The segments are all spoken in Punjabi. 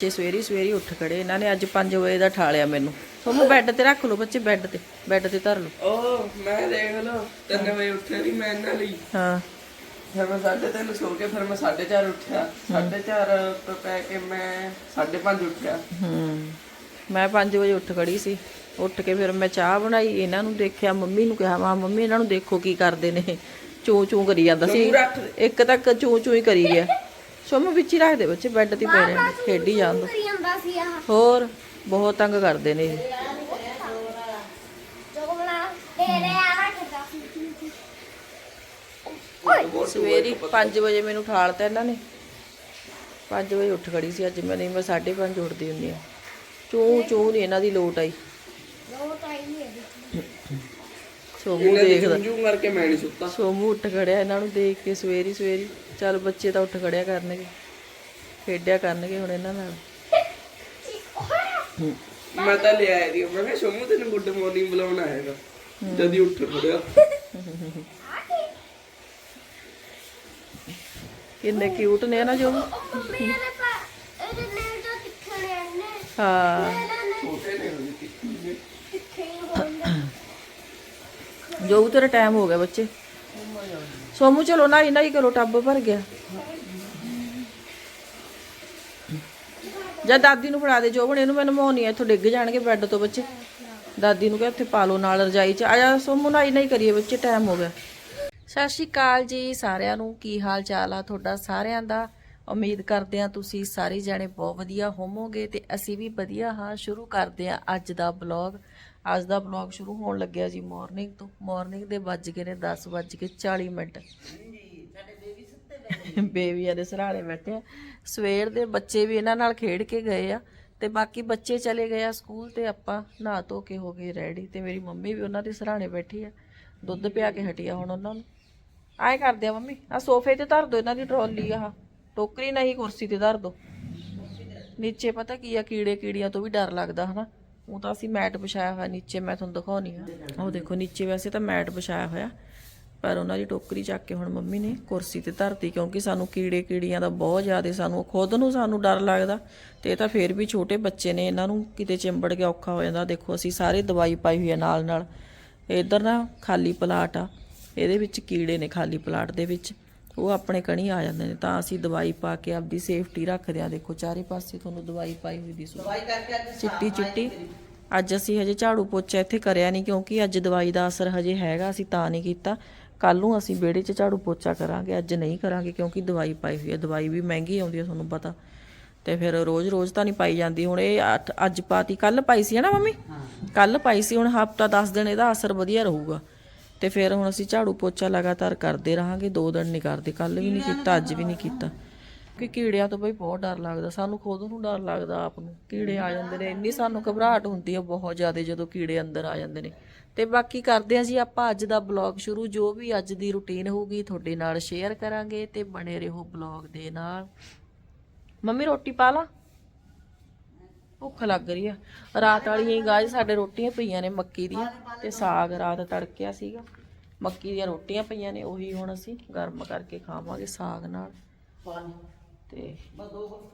ਬੱਚੇ ਸਵੇਰੀ ਸਵੇਰੀ ਉੱਠ ਖੜੇ ਇਹਨਾਂ ਨੇ ਅੱਜ 5 ਵਜੇ ਦਾ ਠਾਲਿਆ ਮੈਨੂੰ। ਤੁਹਾਨੂੰ ਬੈੱਡ ਤੇ ਰੱਖ ਲਓ ਬੱਚੇ ਬੈੱਡ ਤੇ ਬੈੱਡ ਤੇ ਧਰ ਲਓ। ਉਹ ਮੈਂ ਦੇਖ ਲਓ ਤਿੰਨ ਵਜੇ ਉੱਠਿਆ ਨਹੀਂ ਮੈਂ ਇਹਨਾਂ ਲਈ। ਹਾਂ। ਫਿਰ ਮੈਂ ਸਾਢੇ ਤਿੰਨ ਸੋ ਕੇ ਫਿਰ ਮੈਂ 4:30 ਉੱਠਿਆ। 4:30 ਤੋਂ ਪੈ ਕੇ ਮੈਂ 5:30 ਉੱਠਿਆ। ਹੂੰ। ਮੈਂ 5 ਵਜੇ ਉੱਠ ਖੜੀ ਸੀ। ਉੱਠ ਕੇ ਫਿਰ ਮੈਂ ਚਾਹ ਬਣਾਈ ਇਹਨਾਂ ਨੂੰ ਦੇਖਿਆ ਮੰਮੀ ਨੂੰ ਕਿਹਾ ਮਾ ਮੰਮੀ ਇਹਨਾਂ ਨੂੰ ਦੇਖੋ ਕੀ ਕਰਦੇ ਨੇ। ਚੂੰ ਚੂੰ ਕਰੀ ਜਾਂਦਾ ਸੀ। ਇੱਕ ਤੱਕ ਚੂੰ ਚੂੰ ਹੀ ਕਰੀ ਗਿਆ ਸੋ ਮੈਂ ਵਿੱਚ ਹੀ ਰੱਖ ਦੇ ਬੱਚੇ ਬੈੱਡ ਤੇ ਹੀ ਪੈ ਰਹੇ ਨੇ ਖੇਡੀ ਜਾਣ ਦੋ ਕਰੀ ਜਾਂਦਾ ਸੀ ਆਹ ਹੋਰ ਬਹੁਤ ਤੰਗ ਕਰਦੇ ਨੇ ਇਹ। ਤੇਰੇ ਸੀ। ਸਵੇਰੀ 5 ਵਜੇ ਮੈਨੂੰ ਠਾਲਤਾ ਇਹਨਾਂ ਨੇ। 5 ਵਜੇ ਉੱਠ ਖੜੀ ਸੀ ਅੱਜ ਮੈਂ ਨਹੀਂ ਮੈਂ 5:30 ਉੱਠਦੀ ਹੁੰਦੀ ਆ ਚੂੰ ਚੂੰ ਨਹੀਂ ਇਹਨਾਂ ਦੀ ਲੋਟ ਆਈ ਦੋ ਟਾਈਮ ਹੀ ਹੈ ਸੋਮੂ ਦੇਖਦਾ। ਜੂੰ ਕਰਕੇ ਮੈਂ ਨਹੀਂ ਸੁੱਤਾ। ਸੋਮੂ ਉੱਠ ਖੜਿਆ ਇਹਨਾਂ ਨੂੰ ਦੇਖ ਕੇ ਸਵੇਰੀ ਸਵੇਰੀ। ਚੱਲ ਬੱਚੇ ਤਾਂ ਉੱਠ ਖੜਿਆ ਕਰਨਗੇ। ਖੇਡਿਆ ਕਰਨਗੇ ਹੁਣ ਇਹਨਾਂ ਨਾਲ। ਮੈਂ ਤਾਂ ਲੈ ਆਇਆ ਦੀ ਮੈਂ ਕਿਹਾ ਸ਼ਮੂ ਤੈਨੂੰ ਗੁੱਡ ਮਾਰਨਿੰਗ ਬੁਲਾਉਣਾ ਆਏਗਾ ਜਦ ਹੀ ਉੱਠ ਖੜਿਆ। ਕਿੰਨੇ ਕਿਊਟ ਨੇ ਨਾ ਜੋ। ਹਾਂ ਛੋਟੇ ਨੇ ਹੁੰਦੇ ਸੀ ਤਿੱਖੇ ਹੀ ਹੋਣਗੇ ਜੋ ਤੇਰਾ ਟਾਈਮ ਹੋ ਗਿਆ ਬੱਚੇ। ਸੋਮੂ, ਚਲੋ ਨਾਈ ਨਾਈ ਕਰੋ, ਟੱਬ ਭਰ ਗਿਆ। ਜਾਂ ਦਾਦੀ ਨੂੰ ਫੜਾ ਦੇ, ਜੋ ਬਣੇ ਇਹਨੂੰ ਮੈਂ ਨਮਾਉਣੀ ਇੱਥੋਂ ਡਿੱਗ ਜਾਣਗੇ ਬੈੱਡ ਤੋਂ ਬੱਚੇ। ਦਾਦੀ ਨੂੰ ਕਹੇ ਉੱਥੇ ਪਾ ਲਓ ਨਾਲ ਰਜਾਈ 'ਚ। ਆ ਜਾ ਸੋਮੂ, ਨਾਈ ਨਾਈ ਕਰੀਏ ਬੱਚੇ ਟਾਈਮ ਹੋ ਗਿਆ। ਸਤਿ ਸ਼੍ਰੀ ਅਕਾਲ ਜੀ ਸਾਰਿਆਂ ਨੂੰ। ਕੀ ਹਾਲ ਚਾਲ ਆ ਤੁਹਾਡਾ ਸਾਰਿਆਂ ਦਾ? ਉਮੀਦ ਕਰਦੇ ਆ ਤੁਸੀਂ ਸਾਰੇ ਜਾਣੇ ਬਹੁਤ ਵਧੀਆ ਹੋਵੋਗੇ ਤੇ ਅਸੀਂ ਵੀ ਵਧੀਆ ਹਾਂ। ਸ਼ੁਰੂ ਕਰਦੇ ਆ ਅੱਜ ਦਾ ਬਲੌਗ ਅੱਜ ਦਾ ਬਲੌਗ ਸ਼ੁਰੂ ਹੋਣ ਲੱਗਿਆ ਜੀ ਮਾਰਨਿੰਗ ਤੋਂ। ਮਾਰਨਿੰਗ ਦੇ ਵੱਜ ਗਏ ਨੇ 10 ਵੱਜ ਕੇ 40 ਮਿੰਟ। ਬੇਬੀਆਂ ਦੇ ਸਰਾਣੇ ਬੈਠੇ ਆ। ਸਵੇਰ ਦੇ ਬੱਚੇ ਵੀ ਇਹਨਾਂ ਨਾਲ ਖੇਡ ਕੇ ਗਏ ਆ ਤੇ ਬਾਕੀ ਬੱਚੇ ਚਲੇ ਗਏ ਆ ਸਕੂਲ ਤੇ ਆਪਾਂ ਨਹਾ ਧੋ ਕੇ ਹੋ ਗਏ ਰੈਡੀ ਤੇ ਮੇਰੀ ਮੰਮੀ ਵੀ ਉਹਨਾਂ ਦੇ ਸਰਾਣੇ ਬੈਠੀ ਆ। ਦੁੱਧ ਪਿਆ ਕੇ ਹਟੀ ਹੁਣ ਉਹਨਾਂ ਨੂੰ। ਆਏ ਕਰਦੇ ਆ ਮੰਮੀ ਆ ਸੋਫੇ ਤੇ ਧਰ ਦੋ ਇਹਨਾਂ ਦੀ ਟਰੋਲੀ ਆ ਟੋਕਰੀ ਨਹੀਂ, ਕੁਰਸੀ ਤੇ ਧਰ ਦੋ ਨੀਚੇ ਪਤਾ ਕੀ ਆ, ਕੀੜੇ ਕੀੜੀਆਂ ਤੋਂ ਵੀ ਡਰ ਲੱਗਦਾ ਹਨਾ। ਉਹ ਤਾਂ ਅਸੀਂ ਮੈਟ ਵਿਛਾਇਆ ਹੋਇਆ ਨੀਚੇ, ਮੈਂ ਤੁਹਾਨੂੰ ਦਿਖਾਉਣੀ ਆ। ਉਹ ਦੇਖੋ, ਨੀਚੇ ਵੈਸੇ ਤਾਂ ਮੈਟ ਵਿਛਾਇਆ ਹੋਇਆ, ਪਰ ਉਹਨਾਂ ਦੀ ਟੋਕਰੀ ਚੱਕ ਕੇ ਹੁਣ ਮੰਮੀ ਨੇ ਕੁਰਸੀ ਤੇ ਧਰਤੀ, ਕਿਉਂਕਿ ਸਾਨੂੰ ਕੀੜੇ ਕੀੜੀਆਂ ਦਾ ਬਹੁਤ ਜ਼ਿਆਦਾ ਸਾਨੂੰ, ਖੁਦ ਨੂੰ ਸਾਨੂੰ ਡਰ ਲੱਗਦਾ। ਤੇ ਇਹ ਤਾਂ ਫੇਰ ਵੀ ਛੋਟੇ ਬੱਚੇ ਨੇ, ਇਹਨਾਂ ਨੂੰ ਕਿਤੇ ਚਿੰਬੜ ਕੇ ਔਖਾ ਹੋ ਜਾਂਦਾ। ਦੇਖੋ, ਅਸੀਂ ਸਾਰੇ ਦਵਾਈ ਪਾਈ ਹੋਈ ਹੈ ਨਾਲ ਨਾਲ ਇਧਰ ਨਾ ਖਾਲੀ ਪਲਾਟ ਆ, ਇਹਦੇ ਵਿੱਚ ਕੀੜੇ ਨੇ ਖਾਲੀ ਪਲਾਟ ਦੇ ਵਿੱਚ। ਉਹ ਆਪਣੇ ਕਣੀ ਆ ਜਾਂਦੇ ਨੇ। ਤਾਂ ਅਸੀਂ ਦਵਾਈ ਪਾ ਕੇ ਆਪਦੀ ਸੇਫਟੀ ਰੱਖਦੇ ਆ ਦੇਖੋ ਚਾਰੇ ਪਾਸੇ ਤੁਹਾਨੂੰ ਦਵਾਈ ਪਾਈ ਹੋਈ ਦਿਸੂ ਚਿੱਟੀ ਚਿੱਟੀ। ਅੱਜ ਅਸੀਂ ਹਜੇ ਝਾੜੂ ਪੋਚਾ ਇੱਥੇ ਕਰਿਆ ਨਹੀਂ ਕਿਉਂਕਿ ਅੱਜ ਦਵਾਈ ਦਾ ਅਸਰ ਹਜੇ ਹੈਗਾ ਅਸੀਂ ਤਾਂ ਨਹੀਂ ਕੀਤਾ। ਕੱਲ ਨੂੰ ਅਸੀਂ ਵਿਹੜੇ 'ਚ ਝਾੜੂ ਪੋਚਾ ਕਰਾਂਗੇ ਅੱਜ ਨਹੀਂ ਕਰਾਂਗੇ ਕਿਉਂਕਿ ਦਵਾਈ ਪਾਈ ਹੋਈ ਹੈ। ਦਵਾਈ ਵੀ ਮਹਿੰਗੀ ਆਉਂਦੀ ਹੈ ਤੁਹਾਨੂੰ ਪਤਾ। ਤੇ ਫਿਰ ਰੋਜ਼-ਰੋਜ਼ ਤਾਂ ਨਹੀਂ ਪਾਈ ਜਾਂਦੀ। ਹੁਣ ਇਹ ਅੱਜ ਪਾਤੀ ਕੱਲ ਪਾਈ ਸੀ ਹੈ ਨਾ ਮੰਮੀ? ਕੱਲ ਪਾਈ ਸੀ ਹੁਣ ਹਫਤਾ 10 ਦਿਨ ਇਹਦਾ ਅਸਰ ਵਧੀਆ ਰਹੂਗਾ। ਤੇ ਫਿਰ ਹੁਣ ਅਸੀਂ ਝਾੜੂ ਪੋਚਾ ਲਗਾਤਾਰ ਕਰਦੇ ਰਹਾਂਗੇ ਦੋ ਦਿਨ ਨਹੀਂ ਕਰਦੇ ਕੱਲ ਵੀ ਨਹੀਂ ਕੀਤਾ ਅੱਜ ਵੀ ਨਹੀਂ ਕੀਤਾ। ਕਿ ਕੀੜਿਆਂ ਤੋਂ ਬਈ ਬਹੁਤ ਡਰ ਲੱਗਦਾ ਸਾਨੂੰ ਖੁਦ ਨੂੰ ਡਰ ਲੱਗਦਾ ਆਪ ਨੂੰ ਕੀੜੇ ਆ ਜਾਂਦੇ ਨੇ ਇੰਨੀ ਸਾਨੂੰ ਘਬਰਾਹਟ ਹੁੰਦੀ ਹੈ ਬਹੁਤ ਜ਼ਿਆਦਾ ਜਦੋਂ ਕੀੜੇ ਅੰਦਰ ਆ ਜਾਂਦੇ ਨੇ। ਤੇ ਬਾਕੀ ਕਰਦੇ ਹਾਂ ਜੀ ਆਪਾਂ ਅੱਜ ਦਾ ਬਲੌਗ ਸ਼ੁਰੂ ਜੋ ਵੀ ਅੱਜ ਦੀ ਰੁਟੀਨ ਹੋਊਗੀ ਤੁਹਾਡੇ ਨਾਲ ਸ਼ੇਅਰ ਕਰਾਂਗੇ ਤੇ ਬਣੇ ਰਹੋ ਬਲੌਗ ਦੇ ਨਾਲ। ਮੰਮੀ ਰੋਟੀ ਪਾ ਲਾ? ਭੁੱਖ ਲੱਗ ਰਹੀ ਆ। ਰਾਤ ਵਾਲੀਆਂ ਹੀ ਗਾਜ ਸਾਡੇ ਰੋਟੀਆਂ ਪਈਆਂ ਨੇ ਮੱਕੀ ਦੀਆਂ ਤੇ ਸਾਗ ਰਾਤ ਤੜਕਿਆ ਸੀਗਾ। ਮੱਕੀ ਦੀਆਂ ਰੋਟੀਆਂ ਪਈਆਂ ਨੇ ਉਹੀ ਹੁਣ ਅਸੀਂ ਗਰਮ ਕਰਕੇ ਖਾਵਾਂਗੇ ਸਾਗ ਨਾਲ। ਤੇ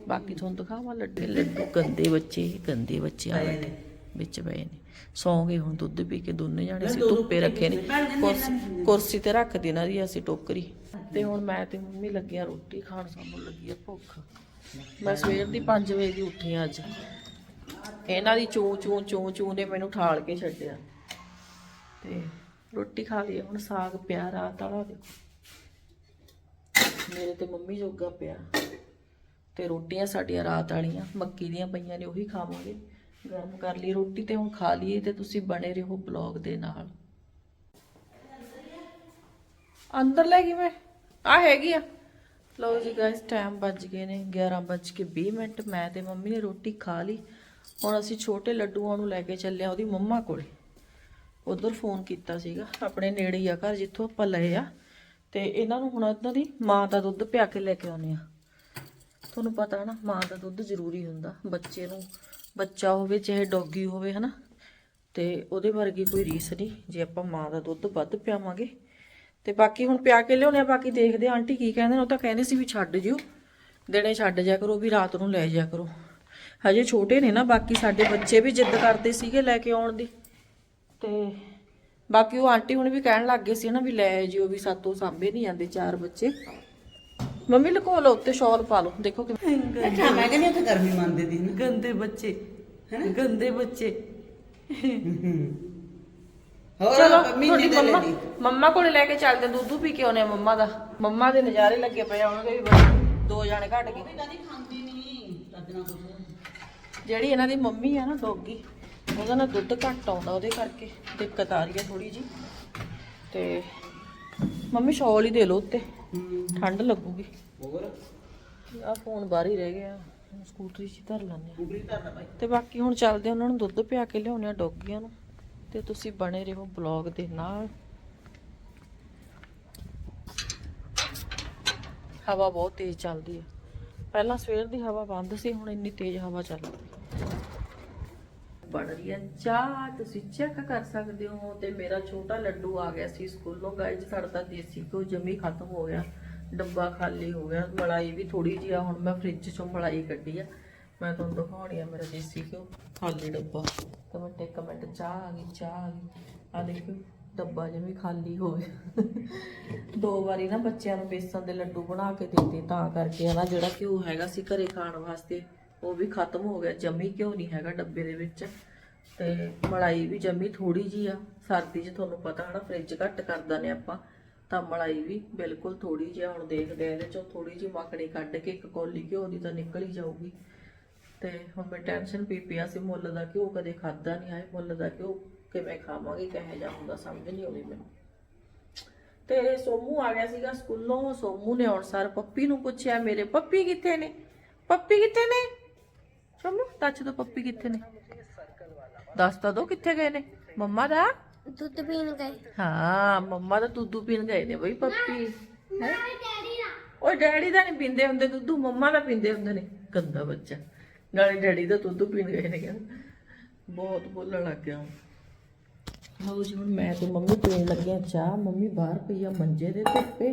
ਬਾਕੀ ਤੁਹਾਨੂੰ ਦਿਖਾਵਾਂ ਲੱਡੂ। ਲੱਡੂ ਗੰਦੇ ਬੱਚੇ ਗੰਦੇ ਬੱਚੇ ਆ ਬੈਠੇ ਵਿੱਚ ਪਏ ਨੇ। ਸੌਂ ਗਏ ਹੁਣ ਦੁੱਧ ਪੀ ਕੇ ਦੋਨੇ ਜਾਣੇ ਸੀ ਧੁੱਪੇ ਰੱਖੇ ਨੇ। ਕੁਰਸੀ- ਕੁਰਸੀ ਤੇ ਰੱਖ ਦੇਣਾ ਦੀ ਅਸੀਂ ਟੋਕਰੀ। ਤੇ ਹੁਣ ਮੈਂ ਤੇ ਮੰਮੀ ਲੱਗਿਆ ਰੋਟੀ ਖਾਣ ਸਾਨੂੰ ਲੱਗੀ ਆ ਭੁੱਖ। ਮੈਂ ਸਵੇਰ ਦੀ 5 ਵਜੇ ਦੀ ਉੱਠੀ ਆ ਅੱਜ। ਇਹਨਾਂ ਦੀ ਚੂੰ ਚੂ ਚੂੰ ਚੂੰ ਨੇ ਮੈਨੂੰ ਠਾਲ ਕੇ ਛੱਡਿਆ। ਤੇ ਰੋਟੀ ਖਾ ਲਈ, ਹੁਣ ਸਾਗ ਪਿਆ ਰਾਤ ਵਾਲਾ ਦੇਖੋ ਮੇਰੇ ਤੇ ਮੰਮੀ ਜੋਗਾ ਪਿਆ। ਤੇ ਰੋਟੀਆਂ ਸਾਡੀਆਂ ਰਾਤ ਵਾਲੀਆਂ, ਮੱਕੀ ਦੀਆਂ ਪਈਆਂ ਨੇ, ਉਹੀ ਖਾਵਾਂਗੇ। ਗਰਮ ਕਰ ਲਈ ਰੋਟੀ ਤੇ ਹੁਣ ਖਾ ਲਈਏ ਤੇ ਤੁਸੀਂ ਬਣੇ ਰਹੋ ਬਲੌਗ ਦੇ ਨਾਲ। ਅੰਦਰ ਲੈ ਗਈ ਮੈਂ। ਆ ਹੈਗੀ ਆ। ਲਓ ਜੀ ਗਾਇਸ ਟਾਈਮ ਵੱਜ ਗਏ ਨੇ 11 ਵੱਜ ਕੇ 20 ਮਿੰਟ। ਮੈਂ ਤੇ ਮੰਮੀ ਨੇ ਰੋਟੀ ਖਾ ਲਈ। ਹੁਣ ਅਸੀਂ ਛੋਟੇ ਲੱਡੂਆਂ ਨੂੰ ਲੈ ਕੇ ਚੱਲੇ ਆ ਉਹਦੀ ਮੰਮਾ ਕੋਲ। ਉਧਰ ਫੋਨ ਕੀਤਾ ਸੀਗਾ, ਆਪਣੇ ਨੇੜੇ ਹੀ ਆ ਘਰ ਜਿੱਥੋਂ ਆਪਾਂ ਲਏ ਆ। ਤੇ ਇਹਨਾਂ ਨੂੰ ਹੁਣ ਇਹਨਾਂ ਦੀ ਮਾਂ ਦਾ ਦੁੱਧ ਪਿਆ ਕੇ ਲੈ ਕੇ ਆਉਨੇ ਆ ਤੁਹਾਨੂੰ ਪਤਾ ਹੈ ਨਾ, ਮਾਂ ਦਾ ਦੁੱਧ ਜ਼ਰੂਰੀ ਹੁੰਦਾ। ਬੱਚੇ ਨੂੰ, ਬੱਚਾ ਹੋਵੇ, ਚਾਹੇ ਡੌਗੀ ਹੋਵੇ, ਹਨਾ। ਤੇ ਉਹਦੇ ਵਰਗੀ ਕੋਈ ਰੀਸ ਨਹੀਂ, ਜੇ ਆਪਾਂ ਮਾਂ ਦਾ ਦੁੱਧ ਵੱਧ ਪਿਆਵਾਂਗੇ। ਤੇ ਬਾਕੀ ਹੁਣ ਪਿਆ ਕੇ ਲਿਆਉਣੇ ਆ ਬਾਕੀ ਦੇਖਦੇ ਆਂਟੀ ਕੀ ਕਹਿੰਦੇ ਨੇ, ਉਹ ਤਾਂ ਕਹਿੰਦੇ ਸੀ ਵੀ ਛੱਡ ਜਿਓ। ਦਿਨੇ ਛੱਡ ਜਾ ਕਰੋ, ਵੀ ਰਾਤ ਨੂੰ ਲੈ ਜਾ ਕਰੋ। ਹਜੇ ਛੋਟੇ ਨੇ ਨਾ ਬਾਕੀ ਸਾਡੇ ਬੱਚੇ ਵੀ ਜਿੱਦ ਕਰਦੇ ਸੀਗੇ ਲੈ ਕੇ ਆਉਣ ਦੀ। ਤੇ ਬਾਕੀ ਉਹ ਆਂਟੀ ਹੁਣ ਵੀ ਕਹਿਣ ਲੱਗ ਗਏ ਸੀ ਨਾ ਵੀ ਲੈ ਜਿਓ ਵੀ ਸਾਤੋਂ ਸਾਂਭੇ ਨਹੀਂ ਜਾਂਦੇ ਚਾਰ ਬੱਚੇ। ਮੰਮੀ ਲਕੋ ਲਓ ਉੱਤੇ ਸ਼ਾਲ ਪਾ ਲਓ ਦੇਖੋ ਕਿ ਅੱਛਾ ਮੈਂ ਕਹਿੰਦੀ ਉੱਥੇ ਗਰਮੀ ਮੰਨਦੇ ਦੀ ਨਾ। ਗੰਦੇ ਬੱਚੇ ਗੰਦੇ ਬੱਚੇ। ਹੋਰ ਤੁਹਾਡੀ ਦਾ ਲੈ ਮੰਮਾ ਲਈ। ਮੰਮਾ ਕੋਲੇ ਲੈ ਕੇ ਚੱਲਦੇ ਦੁੱਧ ਪੀ ਕੇ ਆਉਨੇ ਆ ਮੰਮਾ ਦਾ। ਮੰਮਾ ਦੇ ਨਜ਼ਾਰੇ ਲੱਗੇ ਪਏ ਆ ਉਹਨਾਂ ਦੇ ਵੀ ਦੋ ਜਾਣੇ ਘਟ ਗਏ। ਕਦੀ ਖਾਂਦੀ ਨਹੀਂ ਤੱਦਣਾ ਕੁਛ ਜਿਹੜੀ ਇਹਨਾਂ ਦੀ ਮੰਮੀ ਆ ਨਾ ਡੋਗੀ ਉਹਦਾ ਨਾ ਦੁੱਧ ਘੱਟ ਆਉਂਦਾ ਉਹਦੇ ਕਰਕੇ ਦਿੱਕਤ ਆ ਰਹੀ ਹੈ ਥੋੜੀ ਜੀ ਤੇ ਮੰਮੀ ਸ਼ਾਲ ਹੀ ਦੇ ਲਓ ਉੱਤੇ ਠੰਡ ਲੱਗੂਗੀ। ਹੋਰ? ਆ ਫੋਨ ਬਾਹਰ ਹੀ ਰਹਿ ਗਿਆ ਸਕੂਟਰੀ 'ਚ ਧਰ ਲੈਂਦੇ ਆ ਕੁਬਰੀ ਧਰਨਾ ਬਾਈ। ਤੇ ਬਾਕੀ ਹੁਣ ਚੱਲਦੇ ਉਹਨਾਂ ਨੂੰ ਦੁੱਧ ਪਿਆ ਕੇ ਲਿਆਉਣੇ ਆ ਡੋਗੀਆਂ ਨੂੰ ਤੇ ਤੁਸੀਂ ਬਣੇ ਰਹੋ ਬਲੌਗ ਦੇ ਨਾਲ। ਹਵਾ ਬਹੁਤ ਤੇਜ਼ ਚੱਲਦੀ ਹੈ ਪਹਿਲਾਂ ਸਵੇਰ ਦੀ ਹਵਾ ਬੰਦ ਸੀ ਹੁਣ ਇੰਨੀ ਤੇਜ਼ ਹਵਾ ਚੱਲਦੀ ਬਣ ਰਹੀ ਹੈ। ਚਾਹ ਤੁਸੀਂ ਚੈੱਕ ਕਰ ਸਕਦੇ ਹੋ ਤੇ ਮੇਰਾ ਛੋਟਾ ਲੱਡੂ ਆ ਗਿਆ ਸੀ ਸਕੂਲੋਂ। ਗਾਇਜ ਸਾਡਾ ਤਾਂ ਦੇਸੀ ਘਿਓ ਜਮੀ ਖਤਮ ਹੋ ਗਿਆ। ਡੱਬਾ ਖਾਲੀ ਹੋ ਗਿਆ। ਮਲਾਈ ਵੀ ਥੋੜੀ ਜਿਹੀ ਆ, ਹੁਣ ਮੈਂ ਫ੍ਰਿਜ ਚੋਂ ਮਲਾਈ ਕੱਢੀ ਆ। ਮੈਂ ਤੁਹਾਨੂੰ ਦਿਖਾਉਣੀ ਆ ਮੇਰਾ ਦੇਸੀ ਘਿਓ। ਖਾਲੀ ਡੱਬਾ। ਕਮੈਂਟ ਇੱਕ ਮਿੰਟ, ਚਾਹ ਆ ਗਈ, ਚਾਹ ਆ ਗਈ। ਆ ਦੇਖੋ, ਡੱਬਾ ਜਮੀ ਖਾਲੀ ਹੋ ਗਿਆ। ਦੋ ਵਾਰੀ ਨਾ ਬੱਚਿਆਂ ਨੂੰ ਬੇਸਨ ਦੇ ਲੱਡੂ ਬਣਾ ਕੇ ਦਿੱਤੇ ਤਾਂ ਕਰਕੇ ਹਨਾ ਜਿਹੜਾ ਘਿਓ ਹੈਗਾ ਸੀ ਘਰੇ ਖਾਣ ਵਾਸਤੇ। ਉਹ ਵੀ ਖਤਮ ਹੋ ਗਿਆ। ਜੰਮੀ ਘਿਓ ਨਹੀਂ ਹੈਗਾ ਡੱਬੇ ਦੇ ਵਿੱਚ? ਤੇ ਮਲਾਈ ਵੀ ਜਮੀ ਥੋੜੀ ਜੀ ਆ। ਸਰਦੀ 'ਚ ਤੁਹਾਨੂੰ ਪਤਾ ਹਨਾ ਫ੍ਰਿਜ ਘੱਟ ਕਰਦਾ ਦਿੰਦੇ ਆਪਾਂ। ਤਾਂ ਮਲਾਈ ਵੀ ਬਿਲਕੁਲ ਥੋੜੀ ਜਿਹੀ ਹੁਣ ਦੇਖਦੇ ਆ ਇਹਦੇ ਚੋਂ ਥੋੜੀ ਜਿਹੀ ਮੱਖਣੀ ਕੱਢ ਕੇ ਇੱਕ ਕੌਲੀ ਘਿਓ ਦੀ ਤਾਂ ਨਿਕਲ ਹੀ ਜਾਊਗੀ। ਤੇ ਹੁਣ ਮੈਂ ਟੈਨਸ਼ਨ ਪਈ ਪਿਆ ਸੀ ਮੁੱਲ ਦਾ ਘਿਓ ਕਦੇ ਖਾਦਾ ਨਹੀਂ ਆਏ। ਮੁੱਲ ਦਾ ਘਿਓ ਕਿਵੇਂ ਖਾਵਾਂਗੇ, ਕਿਹੋ ਜਿਹਾ ਸਮਝ ਨਹੀਂ ਆਉਂਦੀ ਮੈਨੂੰ। ਤੇ ਸੋਮੂ ਆ ਗਿਆ ਸੀਗਾ ਸਕੂਲੋਂ। ਸੋਮੂ ਨੇ ਆਉਣ ਸਾਰ, ਪੱਪੀ ਨੂੰ ਪੁੱਛਿਆ, ਮੇਰੇ ਪੱਪੀ ਕਿੱਥੇ ਨੇ? ਪੱਪੀ ਕਿੱਥੇ ਨੇ? ਸੋਮੂ ਦੱਸ ਦੋ ਪੱਪੀ ਕਿੱਥੇ ਨੇ? ਦੱਸ ਤਾਂ ਦੋ ਕਿੱਥੇ ਗਏ ਨੇ? ਮੰਮਾ ਦਾ? ਦੁੱਧ ਪੀਣ ਗਏ। ਹਾਂ ਮੰਮਾ ਤਾਂ ਦੁੱਧ ਪੀਣ ਗਏ ਨੇ ਬਈ ਪੱਪੀ। ਹੈ? ਡੈਡੀ ਨਾ ਉਹ ਡੈਡੀ ਦਾ ਨਹੀਂ ਪੀਂਦੇ ਹੁੰਦੇ ਦੁੱਧ ਮੰਮਾ ਦਾ ਪੀਂਦੇ ਹੁੰਦੇ ਨੇ। ਗੰਦਾ ਬੱਚਾ। ਨਾਲੇ ਡੈਡੀ ਦਾ ਦੁੱਧ ਪੀਣ ਗਏ ਨੇ ਕਹਿੰਦਾ। ਬਹੁਤ ਬੋਲਣ ਲੱਗ ਗਿਆ। ਲਓ ਜੀ ਹੁਣ ਮੈਂ ਤੇ ਮੰਮੀ ਪੀਣ ਲੱਗਿਆ ਚਾਹ। ਮੰਮੀ ਬਾਹਰ ਪਈ ਆ ਮੰਜੇ ਦੇ ਧੁੱਪੇ।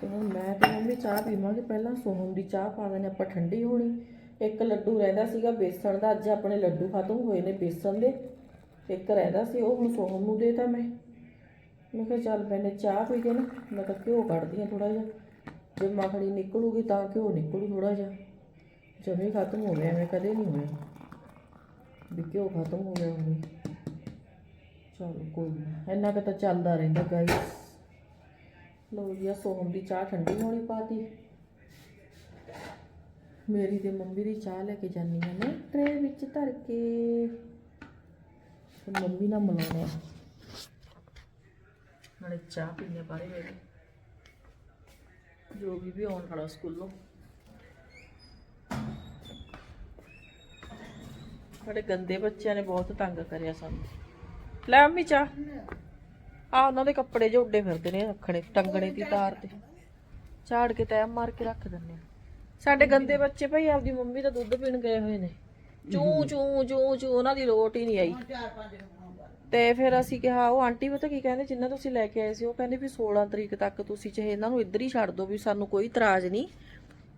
ਤੇ ਹੁਣ ਮੈਂ ਤੇ ਮੰਮੀ ਚਾਹ ਪੀਵਾਂਗੇ। ਪਹਿਲਾਂ ਸੋਹਣ ਦੀ ਚਾਹ ਪਾ ਦੇਣੇ ਆਪਾਂ ਠੰਡੀ ਹੋਣੀ। ਇੱਕ ਲੱਡੂ ਰਹਿੰਦਾ ਸੀਗਾ, ਬੇਸਣ ਦਾ। ਅੱਜ ਆਪਣੇ ਲੱਡੂ ਖਤਮ ਹੋਏ ਨੇ ਬੇਸਣ ਦੇ। ਇੱਕ ਰਹਿੰਦਾ ਸੀ, ਉਹ ਹੁਣ ਸੋਹਣ ਨੂੰ ਦੇਤਾ ਮੈਂ। ਮੈਂ ਕਿਹਾ, ਚੱਲ ਮੈਨੇ ਚਾਹ ਪੀ ਕੇ ਨਾ, ਮੈਂ ਤਾਂ ਘਿਓ ਕੱਢਦੀ ਆ ਥੋੜਾ ਜਿਹਾ। ਜੇ ਮੱਖਣੀ ਨਿਕਲੂਗੀ ਤਾਂ ਘਿਓ ਨਿਕਲੂ ਥੋੜਾ ਜਿਹਾ। ਜਮੇ ਖਤਮ ਹੋ ਗਿਆ, ਮੈਂ ਕਦੇ ਨਹੀਂ ਹੋਇਆ। ਵੀ ਘਿਓ ਖਤਮ ਹੋ ਗਿਆ ਹੋਵੇ। ਚਲੋ ਕੋਈ ਨਾ, ਇੰਨਾ ਕੁ ਤਾਂ ਚੱਲਦਾ ਰਹਿੰਦਾ ਗਾਈਸ ਲੋ ਜੀ, ਆਹ ਸੋਹਮ ਦੀ ਚਾਹ ਠੰਡੀ ਹੋਣੀ ਪਾਤੀ ਮੇਰੀ ਤੇ ਮੰਮੀ ਦੀ ਚਾਹ ਲੈ ਕੇ ਜਾਨੀ ਆ ਟਰੇ ਵਿੱਚ ਧਰ ਕੇ। ਤੇ ਮੰਮੀ ਨਾਲ ਮਿਲਾਉਣੇ ਆ। ਨਾਲੇ ਚਾਹ ਪੀਣੇ ਬਾਰੇ ਵੇਲੇ ਜੋ ਵੀ ਵੀ ਆਉਣ ਵਾਲਾ ਸਕੂਲੋਂ। ਸਾਡੇ ਗੰਦੇ ਬੱਚਿਆਂ ਨੇ ਬਹੁਤ ਤੰਗ ਕਰਿਆ ਸਾਨੂੰ। ਲੈ ਅੰਮੀ ਚਾਹ। ਆ ਉਹਨਾਂ ਦੇ ਕੱਪੜੇ ਜੋ ਉੱਡੇ ਫਿਰਦੇ ਨੇ ਰੱਖਣੇ, ਟੰਗਣੇ ਦੀ ਤਾਰ ਤੇ। ਝਾੜ ਕੇ ਤੈ ਮਾਰ ਕੇ ਰੱਖ ਦਿੰਦੇ ਆ। ਸਾਡੇ ਗੰਦੇ ਬੱਚੇ ਭਾਈ ਆਪਦੀ ਮੰਮੀ ਦਾ ਦੁੱਧ ਪੀਣ ਗਏ ਹੋਏ ਨੇ। ਚੂ ਚੂ ਚੂ ਚੂ ਉਹਨਾਂ ਦੀ ਰੋਟ ਹੀ ਨਹੀਂ ਆਈ। ਤੇ ਫਿਰ ਅਸੀਂ ਕਿਹਾ ਉਹ ਆਂਟੀ ਪਤਾ ਕੀ ਕਹਿੰਦੇ ਜਿੰਨਾ ਤੁਸੀਂ ਲੈ ਕੇ ਆਏ ਸੀ ਉਹ ਕਹਿੰਦੇ ਵੀ 16 ਤਰੀਕ ਤੱਕ ਤੁਸੀਂ ਚਾਹੇ ਇਹਨਾਂ ਨੂੰ ਇੱਧਰ ਹੀ ਛੱਡ ਦਿਓ ਵੀ ਸਾਨੂੰ ਕੋਈ ਇਤਰਾਜ਼ ਨਹੀਂ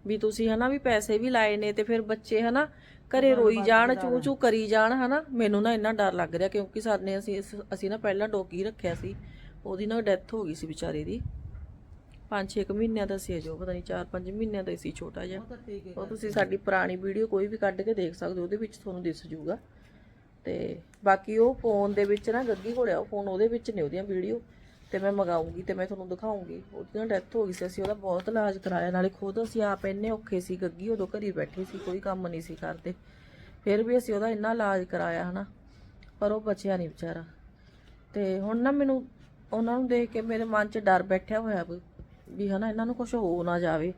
ਵੀ ਤੁਸੀਂ ਹਨਾ ਵੀ ਪੈਸੇ ਵੀ ਲਾਏ ਨੇ ਤੇ ਫਿਰ ਬੱਚੇ ਹਨਾ ਘਰੇ ਰੋਈ ਜਾਣ ਚੂ ਚੂ ਕਰੀ ਜਾਣ ਹਨਾ ਮੈਨੂੰ ਨਾ ਇੰਨਾ ਡਰ ਲੱਗ ਰਿਹਾ ਕਿਉਂਕਿ ਸਾਡੇ ਅਸੀਂ ਅਸੀਂ ਨਾ ਪਹਿਲਾਂ ਡੋਗੀ ਰੱਖਿਆ ਸੀ ਉਹਦੀ ਨਾ ਡੈਥ ਹੋ ਗਈ ਸੀ ਵਿਚਾਰੇ ਦੀ। 5-6 ਮਹੀਨਿਆਂ ਦਾ ਸੀ ਜੋ ਪਤਾ ਨਹੀਂ 4-5 ਮਹੀਨਿਆਂ ਦਾ ਹੀ ਸੀ ਛੋਟਾ ਜਿਹਾ। ਉਹ ਤੁਸੀਂ ਸਾਡੀ ਪੁਰਾਣੀ ਵੀਡੀਓ ਕੋਈ ਵੀ ਕੱਢ ਕੇ ਦੇਖ ਸਕਦੇ ਹੋ ਉਹਦੇ ਵਿੱਚ ਤੁਹਾਨੂੰ ਦਿਸ ਜੂਗਾ ਤੇ ਬਾਕੀ ਉਹ ਫੋਨ ਦੇ ਵਿੱਚ ਨਾ ਗੱਗੀ ਕੋਲਿਆ ਉਹ ਫੋਨ ਉਹਦੇ ਵਿੱਚ ਨੇ ਉਹਦੀਆਂ ਵੀਡੀਓ। ਤੇ ਮੈਂ ਮਗਾਉਂਗੀ ਤੇ ਮੈਂ ਤੁਹਾਨੂੰ ਦਿਖਾਉਂਗੀ ਉਹਦੀ ਨਾ ਡੈਥ ਹੋ ਗਈ ਸੀ ਅਸੀਂ ਉਹਦਾ ਬਹੁਤ ਇਲਾਜ ਕਰਾਇਆ। ਨਾਲੇ ਖੁਦ ਅਸੀਂ ਆਪ ਇੰਨੇ ਔਖੇ ਸੀ ਗੱਗੀ ਉਦੋਂ ਘਰੀ ਬੈਠੇ ਸੀ ਕੋਈ ਕੰਮ ਨਹੀਂ ਸੀ ਕਰਦੇ। ਫਿਰ ਵੀ ਅਸੀਂ ਉਹਦਾ ਇੰਨਾ ਇਲਾਜ ਕਰਾਇਆ ਹਨਾ ਪਰ ਉਹ ਬਚਿਆ ਨਹੀਂ ਵਿਚਾਰਾ। ਤੇ ਹੁਣ ਨਾ ਮੈਨੂੰ ਉਹਨਾਂ ਨੂੰ ਦੇਖ ਕੇ ਮੇਰੇ ਮਨ 'ਚ ਡਰ ਬੈਠਿਆ ਹੋਇਆ ਵੀ ਵੀ ਹਨਾ, ਇਹਨਾਂ ਨੂੰ ਕੁਝ ਹੋ ਨਾ ਜਾਵੇ।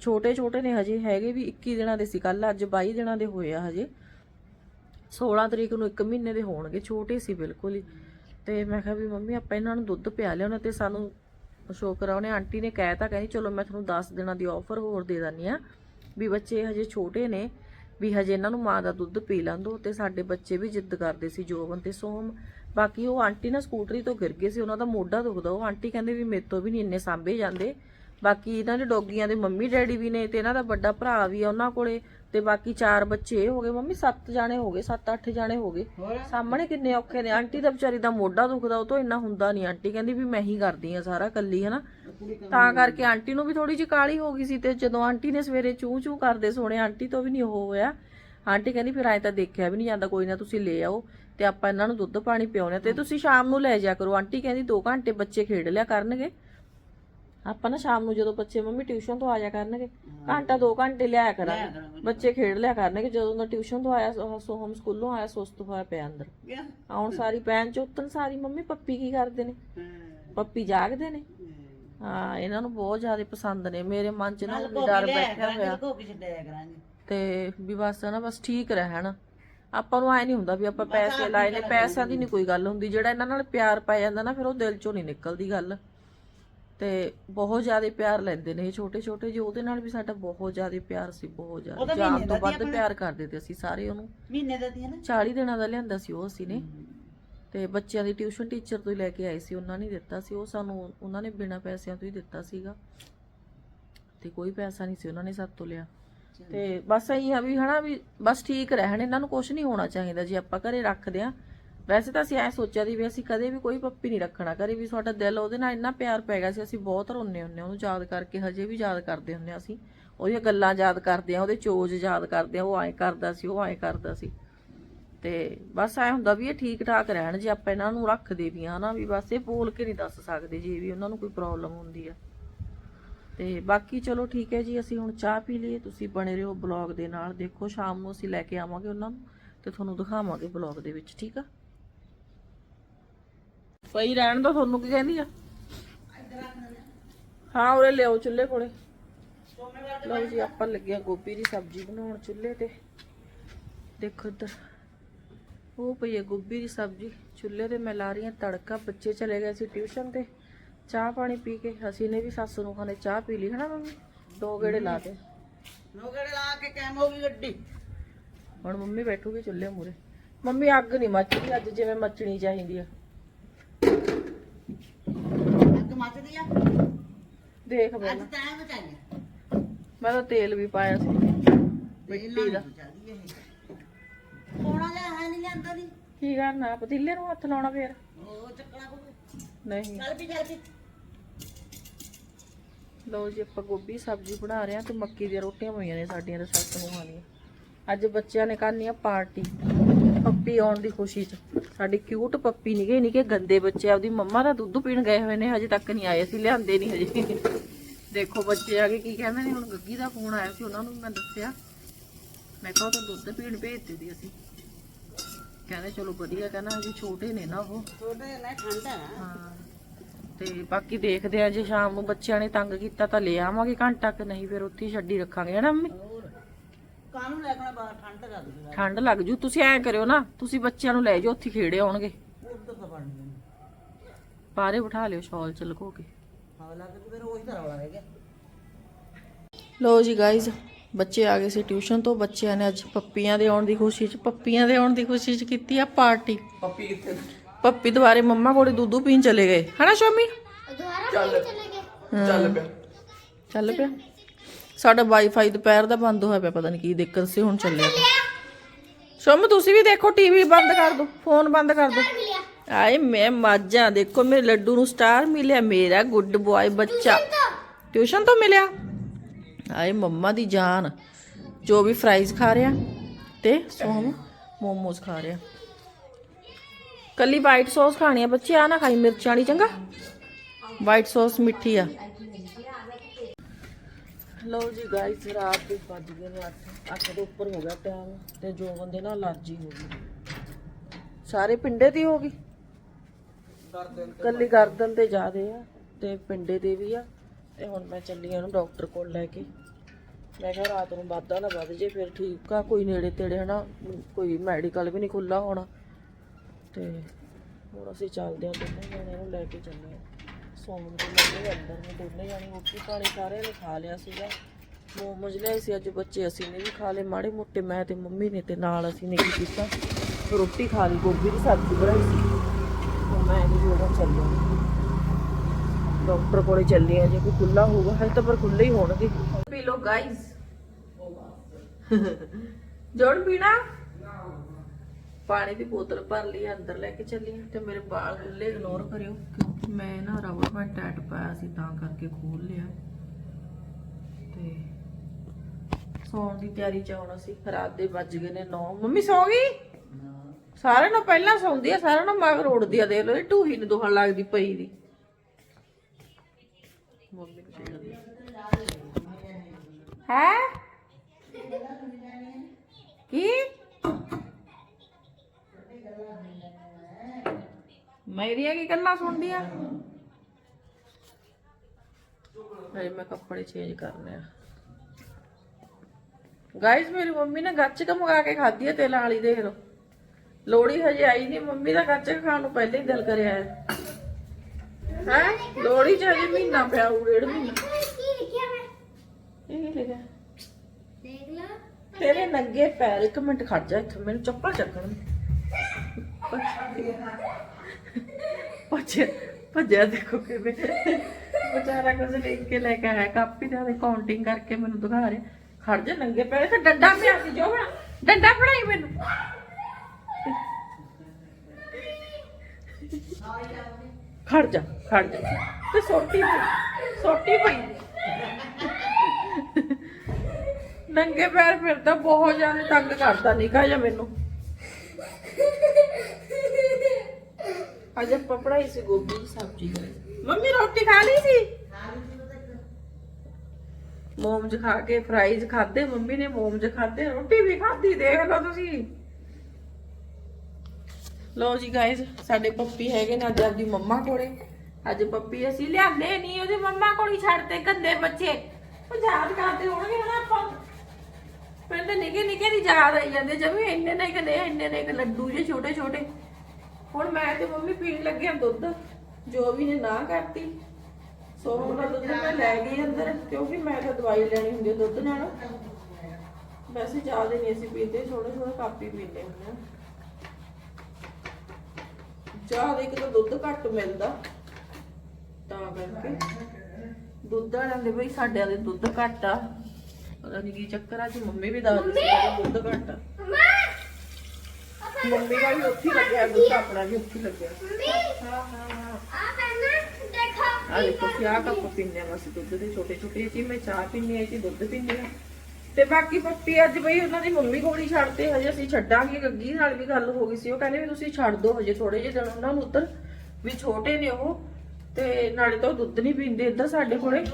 ਛੋਟੇ ਛੋਟੇ ਨੇ ਹਜੇ, ਹੈਗੇ ਵੀ 21 ਦਿਨਾਂ ਦੇ ਸੀ ਕੱਲ ਅੱਜ 22 ਦਿਨਾਂ ਦੇ ਹੋਏ ਆ ਹਜੇ। 16 ਤਰੀਕ ਨੂੰ 1 ਮਹੀਨੇ ਦੇ ਹੋਣਗੇ, ਛੋਟੇ ਸੀ ਬਿਲਕੁਲ ਹੀ। ਤੇ ਮੈਂ ਕਿਹਾ ਵੀ ਮੰਮੀ, ਆਪਾਂ ਇਹਨਾਂ ਨੂੰ ਦੁੱਧ ਪਿਆ ਲਿਆਉਣਾ ਤੇ ਸਾਨੂੰ ਸ਼ੋਕਰਾ ਉਹਨੇ ਆਂਟੀ ਨੇ ਕਹਿਤਾ ਕਹਿੰਦੀ, ਚਲੋ, ਮੈਂ ਤੁਹਾਨੂੰ 10 ਦਿਨਾਂ ਦੀ ਆਫਰ ਹੋਰ ਦੇ ਦਿੰਦੀ ਆ ਵੀ ਬੱਚੇ ਹਜੇ ਛੋਟੇ ਨੇ, ਵੀ ਹਜੇ ਇਹਨਾਂ ਨੂੰ ਮਾਂ ਦਾ ਦੁੱਧ ਪੀ ਲੈਣ ਦੋ ਤੇ ਸਾਡੇ ਬੱਚੇ ਵੀ ਜਿੱਦ ਕਰਦੇ ਸੀ ਜੋਬਨ ਤੇ ਸੋਮ ਬਾਕੀ ਉਹ ਆਂਟੀ ਨਾ ਸਕੂਟਰੀ ਤੋਂ ਗਿਰ ਗਏ ਸੀ ਉਹਨਾਂ ਦਾ ਮੋਢਾ ਦੁਖਦਾ ਉਹ ਆਂਟੀ ਕਹਿੰਦੇ ਵੀ ਮੇਰੇ ਤੋਂ ਵੀ ਨਹੀਂ ਇੰਨੇ ਸਾਂਭੇ ਜਾਂਦੇ। ਬਾਕੀ ਇਹਨਾਂ ਦੇ ਡੋਗੀਆਂ ਦੇ ਮੰਮੀ ਡੈਡੀ ਵੀ ਨੇ ਤੇ ਇਹਨਾਂ ਦਾ ਵੱਡਾ ਭਰਾ ਵੀ ਆ ਉਹਨਾਂ ਕੋਲੇ ਤੇ ਬਾਕੀ ਚਾਰ ਬੱਚੇ ਹੋ ਗਏ ਮੰਮੀ 7 ਜਾਣੇ ਹੋ ਗਏ 7-8 ਜਾਣੇ ਹੋ ਗਏ। ਸਾਹਮਣੇ ਕਿੰਨੇ ਔਖੇ ਨੇ ਆਂਟੀ ਦਾ ਵਿਚਾਰੀ ਦਾ ਮੋਢਾ ਦੁਖਦਾ ਉਹ ਤੋਂ ਇੰਨਾ ਹੁੰਦਾ ਨਹੀਂ ਆਂਟੀ ਕਹਿੰਦੀ ਵੀ ਮੈਂ ਹੀ ਕਰਦੀ ਆ ਸਾਰਾ ਕੱਲੀ ਹਨਾ। ਤਾਂ ਕਰਕੇ ਆਂਟੀ ਨੂੰ ਵੀ ਥੋੜੀ ਜਿਹੀ ਕਾਲੀ ਹੋ ਗਈ ਸੀ ਤੇ ਜਦੋਂ ਆਂਟੀ ਨੇ ਸਵੇਰੇ ਚੂੰ ਚੂੰ ਕਰਦੇ ਸੁਣੇ ਆਂਟੀ ਤੋਂ ਵੀ ਨਹੀਂ ਉਹ ਹੋਇਆ। ਆਂਟੀ ਕਹਿੰਦੀ ਫਿਰ ਐ ਤਾਂ ਦੇਖਿਆ ਵੀ ਨਹੀਂ ਜਾਂਦਾ ਕੋਈ ਨਾ ਤੁਸੀਂ ਲੈ ਆਓ। ਤੇ ਆਪਾਂ ਇਹਨਾਂ ਨੂੰ ਦੁੱਧ ਪਾਣੀ ਪਿਆਉਣੇ ਤੇ ਤੁਸੀਂ ਸ਼ਾਮ ਨੂੰ ਲੈ ਜਾ ਕਰੋ। ਆਂਟੀ ਕਹਿੰਦੀ 2 ਘੰਟੇ ਬੱਚੇ ਖੇਡ ਲਿਆ ਕਰਨਗੇ। ਆਪਾਂ ਨਾ ਸ਼ਾਮ ਨੂੰ ਜਦੋਂ ਬੱਚੇ ਮੰਮੀ ਟਿਊਸ਼ਨ ਤੋਂ ਆ ਜਾ ਕਰਨਗੇ। ਘੰਟਾ 2 ਘੰਟੇ ਲਿਆਇਆ ਕਰਾਂਗੇ। ਬੱਚੇ ਖੇਡ ਲਿਆ ਕਰਨਗੇ। ਜਦੋਂ ਦਾ ਟਿਊਸ਼ਨ ਤੋਂ ਆਇਆ ਸੋ ਹੋਮ ਸਕੂਲੋਂ ਆਇਆ ਸੁਸਤ ਹੋਇਆ ਪਿਆ ਅੰਦਰ। ਆਉਣ ਸਾਰੀ ਪੈਨ ਚ ਉਤਨ ਸਾਰੀ। ਮੰਮੀ ਪੱਪੀ ਕੀ ਕਰਦੇ ਨੇ? ਪੱਪੀ ਜਾਗਦੇ ਨੇ? ਹਾਂ। ਇਹਨਾਂ ਨੂੰ ਬਹੁਤ ਜ਼ਿਆਦਾ ਪਸੰਦ ਨੇ। ਮੇਰੇ ਮਨ ਚ ਨਾ ਡਰ ਬੈਠਿਆ ਹੋਇਆ। ਤੇ ਵੀ ਬਸ ਨਾ ਬਸ ਠੀਕ ਰਹਿਣ। ਆਪਾਂ ਨੂੰ ਐ ਨਹੀਂ ਹੁੰਦਾ ਵੀ ਆਪਾਂ ਪੈਸੇ ਲਾਏ ਨੇ ਪੈਸਿਆਂ ਦੀ ਨਹੀਂ ਕੋਈ ਗੱਲ ਹੁੰਦੀ ਜਿਹੜਾ ਇਹਨਾਂ ਨਾਲ ਪਿਆਰ ਪੈ ਜਾਂਦਾ ਨਾ ਫਿਰ ਉਹ ਦਿਲ ਚੋਂ ਨਹੀਂ ਨਿਕਲਦੀ ਗੱਲ। ਤੇ ਬਹੁਤ ਜ਼ਿਆਦਾ ਪਿਆਰ ਲੈਂਦੇ ਨੇ ਇਹ ਛੋਟੇ ਛੋਟੇ ਜਿਹੇ ਉਹਦੇ ਨਾਲ ਵੀ ਸਾਡਾ ਬਹੁਤ ਜ਼ਿਆਦਾ ਪਿਆਰ ਸੀ ਬਹੁਤ ਜ਼ਿਆਦਾ। ਜਾਨ ਤੋਂ ਵੱਧ ਪਿਆਰ ਕਰਦੇ ਤੇ ਅਸੀਂ ਸਾਰੇ ਉਹਨੂੰ। ਮਹੀਨੇ ਦਾ ਦੀਆਂ ਨਾ? 40 ਦਿਨਾਂ ਦਾ ਲਿਆਂਦਾ ਸੀ ਉਹ ਅਸੀਂ ਨੇ। ਤੇ ਬੱਚਿਆਂ ਦੀ ਟਿਊਸ਼ਨ ਟੀਚਰ ਤੋਂ ਹੀ ਲੈ ਕੇ ਆਏ ਸੀ ਉਹਨਾਂ ਨੇ ਦਿੱਤਾ ਸੀ ਉਹ ਸਾਨੂੰ ਉਹਨਾਂ ਨੇ ਬਿਨਾਂ ਪੈਸਿਆਂ ਤੋਂ ਹੀ ਦਿੱਤਾ ਸੀਗਾ। ਤੇ ਕੋਈ ਪੈਸਾ ਨਹੀਂ ਸੀ ਉਹਨਾਂ ਨੇ ਸਾਡੇ ਤੋਂ ਲਿਆ। ਤੇ ਬਸ ਇਹੀ ਆ ਵੀ ਹਨਾ ਵੀ ਬਸ ਠੀਕ ਰਹਿਣ, ਇਹਨਾਂ ਨੂੰ ਕੁਝ ਨਹੀਂ ਹੋਣਾ ਚਾਹੀਦਾ ਜੇ, ਆਪਾਂ ਘਰੇ ਰੱਖਦੇ ਆ ਵੈਸੇ ਤਾਂ ਅਸੀਂ ਐ ਸੋਚਿਆ ਦੀ ਵੀ ਅਸੀਂ ਕਦੇ ਵੀ ਕੋਈ ਪੱਪੀ ਨਹੀਂ ਰੱਖਣਾ, ਘਰੇ ਵੀ ਸਾਡਾ ਦਿਲ ਉਹਦੇ ਨਾਲ ਇੰਨਾ ਪਿਆਰ ਪੈ ਗਿਆ ਸੀ, ਅਸੀਂ ਬਹੁਤ ਰੋਂਦੇ ਹੁੰਨੇ ਆ ਉਹਨੂੰ ਯਾਦ ਕਰਕੇ, ਹਜੇ ਵੀ ਯਾਦ ਕਰਦੇ ਹੁੰਨੇ ਆ ਅਸੀਂ। ਉਹਦੀਆਂ ਗੱਲਾਂ ਯਾਦ ਕਰਦੇ ਆ ਉਹਦੇ ਚੋਜ ਯਾਦ ਕਰਦੇ ਆ ਉਹ ਐਂ ਕਰਦਾ ਸੀ, ਉਹ ਐਂ ਕਰਦਾ ਸੀ। ਤੇ ਬਸ ਐ ਹੁੰਦਾ ਵੀ ਇਹ ਠੀਕ ਠਾਕ ਰਹਿਣ ਜੇ, ਆਪਾਂ ਇਹਨਾਂ ਨੂੰ ਰੱਖਦੇ ਵੀ ਆ ਨਾ, ਵੀ ਬਸ ਇਹ ਬੋਲ ਕੇ ਨਹੀਂ ਦੱਸ ਸਕਦੇ ਜੇ, ਵੀ ਉਹਨਾਂ ਨੂੰ ਕੋਈ ਪ੍ਰੋਬਲਮ ਹੁੰਦੀ ਆ। ਤੇ ਬਾਕੀ ਚਲੋ ਠੀਕ ਹੈ ਜੀ, ਅਸੀਂ ਹੁਣ ਚਾਹ ਪੀ ਲਈਏ, ਤੁਸੀਂ ਬਣੇ ਰਹੋ ਬਲੌਗ ਦੇ ਨਾਲ। ਦੇਖੋ ਸ਼ਾਮ ਨੂੰ ਅਸੀਂ ਲੈ ਕੇ ਆਵਾਂਗੇ ਉਹਨਾਂ ਨੂੰ ਤੇ ਤੁਹਾਨੂੰ ਦਿਖਾਵਾਂਗੇ ਬਲੌਗ ਦੇ ਵਿੱਚ, ਠੀਕ ਆ? ਪਈ ਰਹਿਣ ਦਾ, ਤੁਹਾਨੂੰ ਕੀ ਕਹਿੰਦੀ ਆ? ਹਾਂ, ਉਰੇ ਲਿਆਓ ਚੁੱਲ੍ਹੇ ਕੋਲੇ। ਲਓ ਜੀ, ਆਪਾਂ ਲੱਗਿਆ ਗੋਭੀ ਦੀ ਸਬਜ਼ੀ ਬਣਾਉਣ ਚੁੱਲ੍ਹੇ ਤੇ। ਦੇਖੋ ਇੱਧਰ, ਉਹ ਪਈ ਹੈ ਗੋਭੀ ਦੀ ਸਬਜ਼ੀ। ਚੁੱਲ੍ਹੇ ਤੇ ਮੈਂ ਲਾ ਰਹੀ ਹਾਂ ਤੜਕਾ, ਬੱਚੇ ਚਲੇ ਗਏ ਸੀ ਟਿਊਸ਼ਨ ਤੇ। ਚਾਹ ਪਾਣੀ ਪੀ ਕੇ ਅਸੀਂ ਨੇ ਵੀ ਸੱਸ ਨੂੰ ਖਾਣੇ ਚਾਹ ਪੀ ਲਈ ਹਨਾ ਮੰਮੀ? ਦੋ ਗੇੜੇ ਲਾ ਦੇ ਨੋਗੜੇ ਲਾ ਕੇ ਕੈਮ ਹੋ ਗਈ ਗੱਡੀ। ਹੁਣ ਮੰਮੀ ਬੈਠੂਗੀ ਚੁੱਲ੍ਹੇ ਮੂਰੇ ਮੰਮੀ ਅੱਗ ਨਹੀਂ ਮੱਚਦੀ ਅੱਜ ਜਿਵੇਂ ਮੱਚਣੀ ਚਾਹੀਦੀ ਆ। ਅੱਗ ਮੱਚਦੀ ਆ? ਦੇਖ ਅੱਜ ਪਹਿਲਾਂ ਤਾਂ ਬਚਾਈਆਂ ਮੈਂ ਤਾਂ ਤੇਲ ਵੀ ਪਾਇਆ ਸੀ। ਮਿੱਟੀ ਦਾ। ਕੋਣਾ ਜਿਹਾ ਹੈ ਨਹੀਂ ਲਿਆਂਦਾ ਦੀ। ਕੀ ਕਰਨਾ ਪਤੀਲੇ ਨੂੰ ਹੱਥ ਲਾਉਣਾ ਫੇਰ। ਉਹ ਚੱਕਣਾ ਪਊ। ਨਹੀਂ। ਚੱਲ ਵੀ ਚੱਲ ਵੀ ਲਓ ਜੀ ਆਪਾਂ ਗੋਭੀ ਸਬਜ਼ੀ ਬਣਾ ਰਹੇ ਹਾਂ ਤੇ ਮੱਕੀ ਦੀਆਂ ਰੋਟੀਆਂ ਪਈਆਂ ਨੇ ਸਾਡੀਆਂ ਤੇ ਸੱਸ ਨੂੰ ਖਾਣੀਆਂ। ਅੱਜ ਬੱਚਿਆਂ ਨੇ ਕਰਨੀ ਆ ਪਾਰਟੀ ਪੱਪੀ ਆਉਣ ਦੀ ਖੁਸ਼ੀ 'ਚ। ਸਾਡੀ ਕਿਊਟ ਪੱਪੀ ਨਿਗੇ ਨਿਗੇ ਗੰਦੇ ਬੱਚੇ ਆਪਦੀ ਮੰਮਾ ਦਾ ਦੁੱਧ ਪੀਣ ਗਏ ਹੋਏ ਨੇ ਹਜੇ ਤੱਕ ਨਹੀਂ ਆਏ ਸੀ ਲਿਆਂਦੇ ਨਹੀਂ ਹਜੇ। ਦੇਖੋ ਬੱਚੇ ਆ ਕੇ ਕੀ ਕਹਿੰਦੇ ਨੇ ਹੁਣ ਗੱਗੀ ਦਾ ਫੋਨ ਆਇਆ ਸੀ ਉਹਨਾਂ ਨੂੰ ਮੈਂ ਦੱਸਿਆ। ਮੈਂ ਕਿਹਾ ਉਹ ਤਾਂ ਦੁੱਧ ਪੀਣ ਭੇਜਦੇ ਦੀ ਅਸੀਂ। ਕਹਿੰਦੇ ਚਲੋ ਵਧੀਆ ਕਹਿੰਦਾ ਹਜੇ ਛੋਟੇ ਨੇ ਨਾ ਉਹ। ਛੋਟੇ ਨੇ ਠੰਡ ਹਾਂ। ਤੇ ਬਾਕੀ ਦੇਖਦੇ ਆ ਜੇ ਸ਼ਾਮ ਨੂੰ ਬੱਚਿਆਂ ਨੇ ਤੰਗ ਕੀਤਾ ਤਾਂ ਲੈ ਆਵਾਂਗੇ ਘੰਟਾ ਕਿ ਨਹੀਂ ਫਿਰ ਉੱਥੇ ਹੀ ਛੱਡੀ ਰੱਖਾਂਗੇ ਹਨਾ ਮੰਮੀ? ਕਾਨੂੰ ਲੈ ਕੇ ਬਾਹਰ ਠੰਡ ਲੱਗਦੀ ਠੰਡ ਲੱਗ ਜੂ ਤੁਸੀਂ ਐਂ ਕਰਿਓ ਨਾ ਤੁਸੀਂ ਬੱਚਿਆਂ ਨੂੰ ਲੈ ਜਾਓ ਉੱਥੇ ਖੇੜੇ ਆਉਣਗੇ। ਉਧਰ ਤਾਂ ਬਾਹਰੇ ਬਿਠਾ ਲਿਓ ਸ਼ਾਲ ਚ ਲਗੋ ਕੇ। ਹਵਾ ਲੱਗ ਕੇ ਫਿਰ ਉਹੀ ਤਰ੍ਹਾਂ ਰਹਿ ਗਿਆ। ਲੋ ਜੀ ਗਾਇਜ਼ ਬੱਚੇ ਆ ਗਏ ਸੀ ਟਿਊਸ਼ਨ ਤੋਂ ਬੱਚਿਆਂ ਨੇ ਅੱਜ ਪੱਪੀਆਂ ਦੇ ਆਉਣ ਦੀ ਖੁਸ਼ੀ 'ਚ ਪੱਪੀਆਂ ਦੇ ਆਉਣ ਦੀ ਖੁਸ਼ੀ 'ਚ ਕੀਤੀ ਆ ਪਾਰਟੀ ਪੱਪੀ ਕਿੱਥੇ? ਪੱਪੀ ਦੁਬਾਰੇ ਮੰਮਾ ਕੋਲੇ ਦੁੱਧੂ ਪੀਣ ਚਲੇ ਗਏ। ਹਨਾ ਸ਼ੋਮੀ? ਚਲੇ। ਪਿਆ। ਚੱਲ ਪਿਆ। ਸਾਡਾ ਵਾਈਫਾਈ ਦੁਪਹਿਰ ਦਾ ਬੰਦ ਹੋਇਆ ਪਿਆ ਪਤਾ ਨਹੀਂ ਕੀ ਦਿੱਕਤ ਸੀ ਹੁਣ ਚੱਲਿਆ। ਸ਼ੋਮ ਤੁਸੀਂ ਵੀ ਦੇਖੋ ਟੀਵੀ ਬੰਦ ਕਰ ਦਿਓ ਫੋਨ ਬੰਦ ਕਰ ਦਿਓ ਆਏ ਮੈਂ ਮਾਜਾਂ ਦੇਖੋ ਮੇਰੇ ਲੱਡੂ ਨੂੰ ਸਟਾਰ ਮਿਲਿਆ ਮੇਰਾ ਗੁੱਡ ਬॉय ਬੱਚਾ। ਟਿਊਸ਼ਨ ਤੋਂ। ਮਿਲਿਆ। ਆਏ ਮੰਮਾ ਦੀ ਜਾਨ। ਜੋ ਵੀ ਫਰਾਈਜ਼ ਖਾ ਰਿਆ ਤੇ ਸੋਹਮ ਮੋਮੋਸ ਖਾ ਰਿਆ ਕੱਲੀ ਵਾਈਟ ਸੌਸ ਖਾਣੀ ਆ ਬੱਚੇ ਆ ਨਾ ਖਾਈ ਮਿਰਚਾਂ ਵਾਲੀ, ਚੰਗਾ? ਵਾਈਟ ਸੌਸ ਮਿੱਠੀ ਆ। ਲਓ ਜੀ ਗਾਇਸ ਰਾਤ ਦੇ ਵੱਜ ਗਏ ਨੇ 8 ਅੱਠ ਦੇ ਉੱਪਰ ਹੋ ਗਿਆ ਟਾਈਮ ਤੇ ਜੋ ਬੰਦੇ ਨਾਲ ਅਲਰਜੀ ਹੋ ਗਈ। ਸਾਰੇ ਪਿੰਡੇ ਦੀ ਹੋ ਗਈ? ਕੱਲੀ ਗਰਦਨ ਤੇ ਜਾਦੇ ਆ ਤੇ ਪਿੰਡੇ ਦੇ ਵੀ ਆ। ਤੇ ਹੁਣ ਮੈਂ ਚੱਲੀ ਆ ਡਾਕਟਰ ਕੋਲ ਲੈ ਕੇ। ਮੈਂ ਕਿਹਾ ਰਾਤ ਨੂੰ ਵਾਧਾ ਨਾ ਵੱਧ ਜੇ, ਫਿਰ ਠੀਕ ਆ, ਕੋਈ ਨੇੜੇ ਤੇੜੇ ਹਨਾ, ਕੋਈ ਮੈਡੀਕਲ ਵੀ ਨਹੀਂ ਖੁੱਲਾ ਹੋਣਾ। ਤੇ ਹੁਣ ਅਸੀਂ ਚੱਲਦੇ ਆ ਦੋਨੇ ਜਾਣੇ ਨੂੰ ਲੈ ਕੇ ਚੱਲੇ ਆ ਸੋਮ ਦੇ ਲੱਗੇ ਅੰਦਰ ਨੂੰ, ਦੋਨੇ ਜਾਣੇ ਰੋਟੀ ਪਾਣੀ ਸਾਰਿਆਂ ਨੇ ਖਾ ਲਿਆ ਸੀਗਾ। ਮੋਮੋਜ ਲਿਆਏ ਸੀ, ਅੱਜ ਬੱਚੇ ਅਸੀਂ ਨੇ ਵੀ ਖਾ ਲਏ, ਮਾੜੇ ਮੋਟੇ ਮੈਂ ਤੇ ਮੰਮੀ ਨੇ ਤੇ ਨਾਲ ਅਸੀਂ ਨੇ ਕੀ ਕੀਤਾ, ਰੋਟੀ ਖਾ ਲਈ, ਗੋਭੀ ਦੀ ਸਬਜ਼ੀ ਬਣਾਈ ਸੀ। ਤੇ ਮੈਂ ਤੇ ਜੋੜਾ ਚੱਲਿਆ ਡਾਕਟਰ ਕੋਲੇ ਚੱਲੇ ਆ ਜੇ ਕੋਈ ਖੁੱਲਾ ਹੋਊਗਾ, ਹਜੇ ਤਾਂ ਪਰ ਖੁੱਲੇ ਹੀ ਹੋਣਗੇ। ਪੀ ਲੋ ਗਾਈਜ਼ ਜੋੜ ਪੀਣਾ? ਪਾਣੀ ਦੀ ਬੋਤਲ ਭਰ ਲਈ, ਅੰਦਰ ਲੈ ਕੇ ਚੱਲੀ ਆਂ ਤੇ ਮੇਰੇ ਵਾਲ ਖੁੱਲੇ ਇਗਨੋਰ ਕਰਿਓ ਕਿਉਂਕਿ ਮੈਂ ਨਾ ਰਬੜ ਬੈਂਡ ਟੈਟ ਪਾਇਆ ਸੀ ਤਾਂ ਕਰਕੇ ਖੋਲ ਲਿਆ। ਤੇ ਸੌਣ ਦੀ ਤਿਆਰੀ ਚ ਆਉਣਾ ਸੀ, ਰਾਤ ਦੇ ਵੱਜ ਗਏ ਨੇ 9 ਮੰਮੀ ਸੌ ਗਈ? ਸਾਰਿਆਂ ਨੂੰ ਪਹਿਲਾਂ ਸੌਂਦੀ ਆ, ਸਾਰਿਆਂ ਨੂੰ ਮਗਰ ਉੱਡਦੀ ਆ, ਦੇਖ ਲਓ ਇਹ ਢੂਹੀ ਨੂੰ ਦੁਹਣ ਲੱਗਦੀ ਪਈ ਦੀ। ਮੰਮੀ ਹੈ? ਕੀ? ਮੇਰੀਆਂ ਕੀ ਗੱਲਾਂ ਸੁਣਦੀ ਆ ਹਜੇ ਮੈਂ ਕੱਪੜੇ ਚੇਂਜ ਕਰਨੇ ਆ। ਗਾਇਸ ਮੇਰੀ ਮੰਮੀ ਨੇ ਗੱਚਕ ਮੰਗਾ ਕੇ ਖਾਧੀ ਹੈ ਤੇਲਾਂ ਵਾਲੀ ਦੇਖ ਲਓ। ਲੋੜੀ ਹਜੇ ਆਈ ਨਹੀਂ ਮੰਮੀ ਦਾ ਗੱਚਕ ਖਾਣ ਨੂੰ ਪਹਿਲੇ ਹੀ ਦਿਲ ਕਰਿਆ ਹੈ। ਹੈ? ਲੋੜੀ ਚ ਹਜੇ ਮਹੀਨਾ ਪਿਆ ਉਹ ਡੇਢ ਮਹੀਨਾ। ਇਹ ਕੀ ਲਿਖਿਆ? ਦੇਖ ਲਾ। ਤੇਰੇ ਨੰਗੇ ਪੈਰ ਇੱਕ ਮਿੰਟ ਖੜ ਜਾ ਇੱਥੇ ਮੈਨੂੰ ਚੱਪਲ ਚੱਕਣ ਦੇ। ਭੱਜਿਆ ਭੱਜਿਆ ਦੇਖੋ ਕਿਵੇਂ। ਵਿਚਾਰਾ ਕੁਝ ਲਿਖ ਕੇ ਲੈ ਕੇ ਆਇਆ, ਕਾਪੀ ਤੇ ਕਾਊਂਟਿੰਗ ਕਰਕੇ ਮੈਨੂੰ ਦਿਖਾ ਰਿਹਾ। ਖੜ ਜਾ ਨੰਗੇ ਪੈਰ ਤੇ ਡੰਡਾ ਪਿਆ ਸੀ, ਜੋ ਬਣਾ। ਡੰਡਾ ਫੜਾਈ ਮੈਨੂੰ। ਖੜ ਜਾ ਖੜ ਜਾ। ਤੇ ਸੋਟੀ ਪਈ ਸੋਟੀ ਪਈ। ਨੰਗੇ ਪੈਰ ਫਿਰਦਾ ਬਹੁਤ ਜ਼ਿਆਦਾ ਤੰਗ ਕਰਦਾ ਨਿਕਾ ਜਾ ਮੈਨੂੰ। ਅੱਜ ਆਪਾਂ ਪੜਾਈ ਸੀ ਗੋਭੀ ਦੀ ਸਬਜ਼ੀ ਮੰਮੀ ਰੋਟੀ ਖਾ ਲਈ ਸੀ? ਮੋਮਜ ਖਾ ਕੇ ਫਰਾਈਜ਼ ਖਾਦੇ ਮੰਮੀ ਨੇ ਮੋਮਜ ਖਾਦੇ ਰੋਟੀ ਵੀ ਖਾਧੀ, ਦੇਖ ਲਓ ਤੁਸੀਂ। ਲਓ ਜੀ ਗਾਇਸ ਸਾਡੇ ਪੱਪੀ ਹੈਗੇ ਨੇ ਅੱਜ ਆਪਦੀ ਮੰਮਾ ਕੋਲੇ। ਅੱਜ ਪੱਪੀ ਅਸੀਂ ਲਿਆਂਦੇ ਨਹੀਂ, ਉਹਦੇ ਮੰਮਾ ਕੋਲ ਹੀ ਛੱਡਤੇ ਗੰਦੇ ਬੱਚੇ। ਉਹ ਯਾਦ ਕਰਦੇ ਹੋਣਗੇ ਨਾ ਆਪਾਂ। ਪਹਿਲੇ ਨਿੱਕੇ ਨਿੱਕੇ ਦੀ ਯਾਦ ਆਈ ਜਾਂਦੇ ਜਮੀ ਇੰਨੇ ਨੇ ਕਦੇ ਇੰਨੇ ਨੇ ਲੱਡੂ ਜੇ ਛੋਟੇ ਛੋਟੇ ਹੁਣ ਮੈਂ ਤੇ ਮੰਮੀ ਪੀਣ ਲੱਗੇ ਆ ਦੁੱਧ ਜੋ ਵੀ ਨੇ ਨਾ ਕਰਤੀ। ਸੋ ਹੁਣ ਮੈਂ ਦੁੱਧ ਮੈਂ ਲੈ ਗਈ ਅੰਦਰ ਕਿਉਂਕਿ ਮੈਂ ਤਾਂ ਦਵਾਈ ਲੈਣੀ ਹੁੰਦੀ ਆ ਦੁੱਧ ਨਾਲ। ਵੈਸੇ ਜ਼ਿਆਦਾ ਨਹੀਂ ਅਸੀਂ ਪੀਂਦੇ ਥੋੜੇ ਥੋੜੇ ਕੱਪ ਪੀਂਦੇ ਹੁੰਦੇ ਆ। ਚਾਹ ਦੇ ਇੱਕ ਤਾਂ ਦੁੱਧ ਘੱਟ ਮਿਲਦਾ ਤਾਂ ਕਰਕੇ। ਦੁੱਧ ਵਾਲਿਆਂ ਦੇ ਬਈ ਸਾਡੇ ਵਾਲੇ ਦੁੱਧ ਘੱਟ ਆ। ਪਤਾ ਨਹੀਂ ਕੀ ਚੱਕਰ ਆ ਜੀ ਮੰਮੀ ਵੀ ਦੱਸਦੀ ਸੀ ਕਿ ਦੁੱਧ ਘੱਟ ਆ। ਮਮਾ! ਮੰਮੀ ਦਾ ਵੀ ਉੱਥੇ ਹੀ ਲੱਗਿਆ ਦੁੱਧ ਆਪਣਾ ਵੀ ਉੱਥੇ ਹੀ ਲੱਗਿਆ। ਮੰਮੀ ਹਾਂ ਹਾਂ ਹਾਂ ਆ ਪੈਨਾ ਦੇਖੋ ਆ ਦੇਖੋ ਕਿਆ ਕੱਪ ਪੀਂਦੇ ਆ ਅਸੀਂ ਦੁੱਧ ਦੇ ਛੋਟੇ ਛੋਟੇ ਜੀ ਮੈਂ ਚਾਹ ਪੀਂਦੀ ਆ ਜੀ ਦੁੱਧ ਪੀਂਦੀ ਆ ਤੇ ਬਾਕੀ ਪੱਪੀ ਅੱਜ ਬਈ ਉਹਨਾਂ ਦੀ ਮੰਮੀ ਕੋਲ ਹੀ ਛੱਡਤੇ ਹਜੇ ਅਸੀਂ ਛੱਡਾਂਗੇ ਗੱਗੀ ਨਾਲ ਵੀ ਗੱਲ ਹੋ ਗਈ ਸੀ। ਉਹ ਕਹਿੰਦੇ ਵੀ ਤੁਸੀਂ ਛੱਡ ਦਿਓ ਹਜੇ ਥੋੜੇ ਜਿਹੇ ਦਿਨ ਉਹਨਾਂ ਨੂੰ ਉੱਧਰ ਵੀ ਛੋਟੇ ਨੇ ਉਹ ਤੇ ਨਾਲੇ ਤਾਂ ਉਹ ਦੁੱਧ ਨਹੀਂ ਪੀਂਦੇ ਇੱਧਰ ਸਾਡੇ ਕੋਲੇ।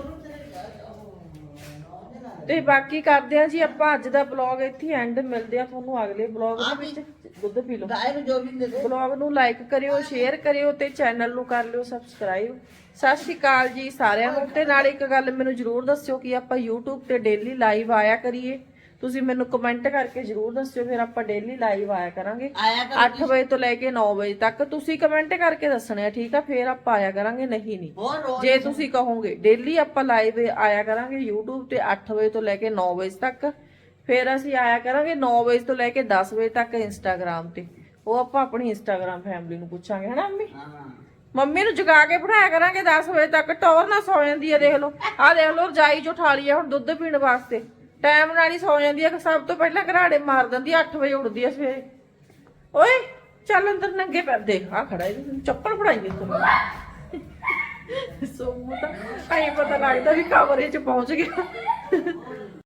ਤੇ ਬਾਕੀ ਕਰਦੇ ਆ ਜੀ ਆਪਾਂ ਅੱਜ ਦਾ ਬਲੌਗ ਇੱਥੇ ਐਂਡ ਮਿਲਦੇ ਆ ਤੁਹਾਨੂੰ ਅਗਲੇ ਬਲੌਗ ਦੇ ਵਿੱਚ। ਦੁੱਧ ਪੀ ਲਓ। ਗਾਇ ਨੂੰ ਜੋ ਵੀ ਦੇ ਦੇ ਬਲੌਗ ਨੂੰ ਲਾਈਕ ਕਰਿਓ ਸ਼ੇਅਰ ਕਰਿਓ ਤੇ ਚੈਨਲ ਨੂੰ ਕਰ ਲਿਓ ਸਬਸਕ੍ਰਾਈਬ ਸਤਿ ਸ਼੍ਰੀ ਅਕਾਲ ਜੀ ਸਾਰਿਆਂ ਨੂੰ ਤੇ ਨਾਲ ਇੱਕ ਗੱਲ ਮੈਨੂੰ ਜਰੂਰ ਦੱਸਿਓ ਕਿ ਆਪਾਂ YouTube ਤੇ ਡੇਲੀ ਲਾਈਵ ਆਇਆ ਕਰੀਏ। ਤੁਸੀਂ ਮੈਨੂੰ ਕਮੈਂਟ ਕਰਕੇ ਜਰੂਰ ਦੱਸਿਓ ਫਿਰ ਆਪਾਂ ਡੇਲੀ ਲਾਈਵ ਆਇਆ ਕਰਾਂਗੇ। ਆਇਆ ਕਰ 8 ਵਜੇ ਤੋਂ ਲੈ ਕੇ 9 ਵਜੇ ਤੱਕ ਤੁਸੀਂ ਕਮੈਂਟ ਕਰਕੇ ਦੱਸਣੇ ਆ ਠੀਕ ਆ? ਫਿਰ ਆਪਾਂ ਆਇਆ ਕਰਾਂਗੇ ਨਹੀਂ ਨਹੀਂ। ਜੇ ਤੁਸੀਂ ਕਹੋਗੇ ਡੇਲੀ ਆਪਾਂ ਲਾਈਵ ਆਇਆ ਕਰਾਂਗੇ YouTube ਤੇ 8 ਵਜੇ ਤੋਂ ਲੈ ਕੇ 9 ਵਜੇ ਤੱਕ। ਫਿਰ ਅਸੀਂ ਆਇਆ ਕਰਾਂਗੇ 9 ਵਜੇ ਤੋਂ ਲੈ ਕੇ 10 ਵਜੇ ਤੱਕ Instagram ਤੇ। ਉਹ ਆਪਾਂ ਆਪਣੀ Instagram ਫੈਮਿਲੀ ਨੂੰ ਪੁੱਛਾਂਗੇ ਹਨਾ ਮੰਮੀ? ਹਾਂ ਮੰਮੀ ਨੂੰ ਜਗਾ ਕੇ ਬਿਠਾਇਆ ਕਰਾਂਗੇ 10 ਵਜੇ ਤੱਕ। ਟੌਰ ਨਾ ਸੌ ਜਾਂਦੀ ਹੈ ਦੇਖ ਲਓ। ਆਹ ਦੇਖ ਲਓ ਰਜਾਈ ਜੋ ਠਾਲੀ ਆ ਹੁਣ ਦੁੱਧ ਪੀਣ ਵਾਸਤੇ। ਟਾਈਮ ਨਾਲ ਹੀ ਸੌ ਜਾਂਦੀ ਹੈ ਸਭ ਤੋਂ ਪਹਿਲਾਂ ਘਰਾੜੇ ਮਾਰ ਦਿੰਦੀ 8 ਵਜੇ ਉੱਠਦੀ ਹੈ ਸਵੇਰੇ। ਓਏ, ਚੱਲ ਅੰਦਰ ਨੰਗੇ ਪੈਰ ਦੇਖ ਆ ਖੜਾ ਇਹਨੂੰ ਚੱਪਲ ਫੜਾਈ ਤੂੰ ਸੋ ਤਾਂ ਐਂ ਪਤਾ ਲੱਗਦਾ ਵੀ ਕਮਰੇ 'ਚ ਪਹੁੰਚ ਗਿਆ।